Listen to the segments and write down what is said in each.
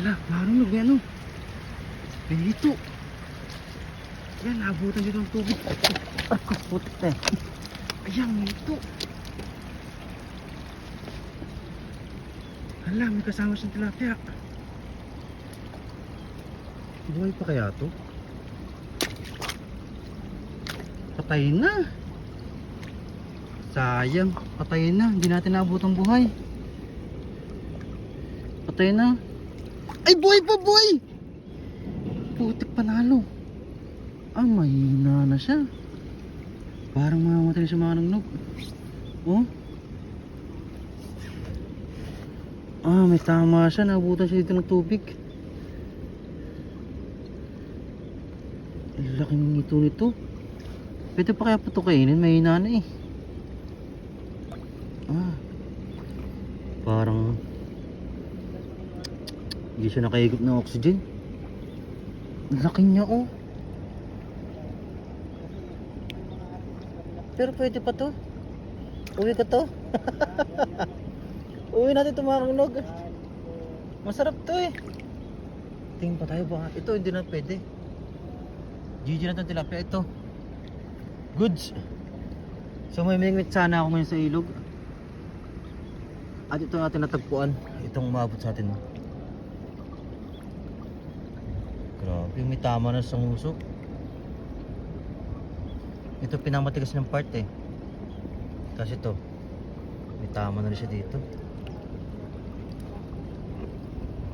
Wala, marunong may ano. May hito. Yan, naabutan dito ng tubig. Ako, putik na eh. Ayan, hito. Hala, may kasama siyang tilapia. Buhay pa kaya to? Patay na. Sayang, patay na. Hindi natin naabot ang buhay. Patay na. Ay, buhay pa, buhay! Putik panalo. Ah, mahina na siya. Parang mamamatay siya mga nagnog. Oh. Ah, may tama siya. Nabutan siya dito ng tubig. Ang laking nito nito. Pwede pa kaya pa ito kainin? Mahina na eh. Ah. Parang hindi siya nakahigop ng oxygen. Laki niya oh. Pero pwede pa to. Uwi ka to. Uwi natin kanunog. Masarap to eh. Tingin pa tayo ba? Ito hindi na pwede. GG na itong tilapia. Ito. Goods. So may mingwit sana ako ngayon sa ilog. At ito ang ating natagpuan. Itong umabot sa atin. Grabe, may tama na sa nguso. Ito pinamatigas ng part eh. Kasi ito, may tama na rin siya dito.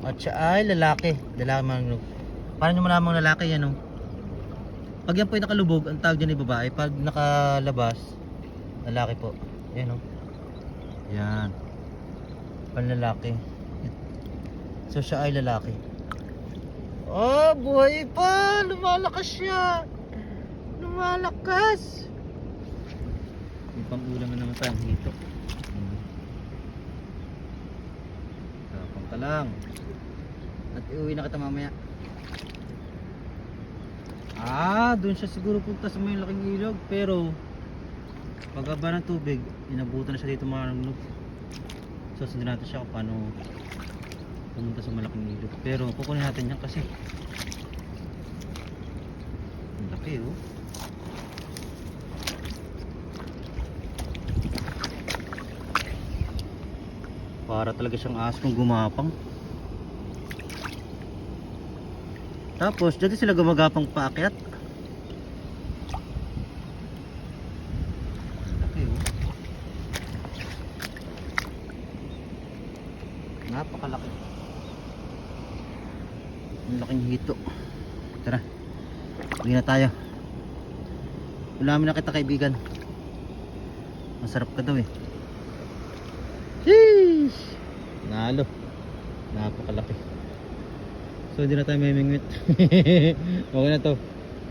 At siya ay lalaki. Lalaki manglog. Paano nyo malamang lalaki yan oh? Pag yan po ay nakalubog, ang tawag dyan ay babae. Pag nakalabas, lalaki po. Yan oh. Yan. Panlalaki. So siya ay lalaki. Oh, buhay pa! Lumalakas siya! Lumalakas! May pang-ulam na naman tayo. Hmm. Tapang ka lang. At iuwi na kita mamaya. Ah, doon siya siguro punta sa may laking ilog. Pero, pagkaba ng tubig, inabutan na siya dito mga nagnog. So, sundin natin siya kung paano pumunta sa malaking ilog. Pero, kukunin natin yan kasi ang laki oh. Para talaga siyang aso kung gumapang. Tapos, dito sila gumagapang paakyat. Oh. Napakalaki. Ang laking hito. Tara. Uwi na tayo. Ulamin na kita kaibigan. Masarap ka daw eh. Sheesh! Nalo. Napakalaki. So hindi na tayo may mingwit. okay na to.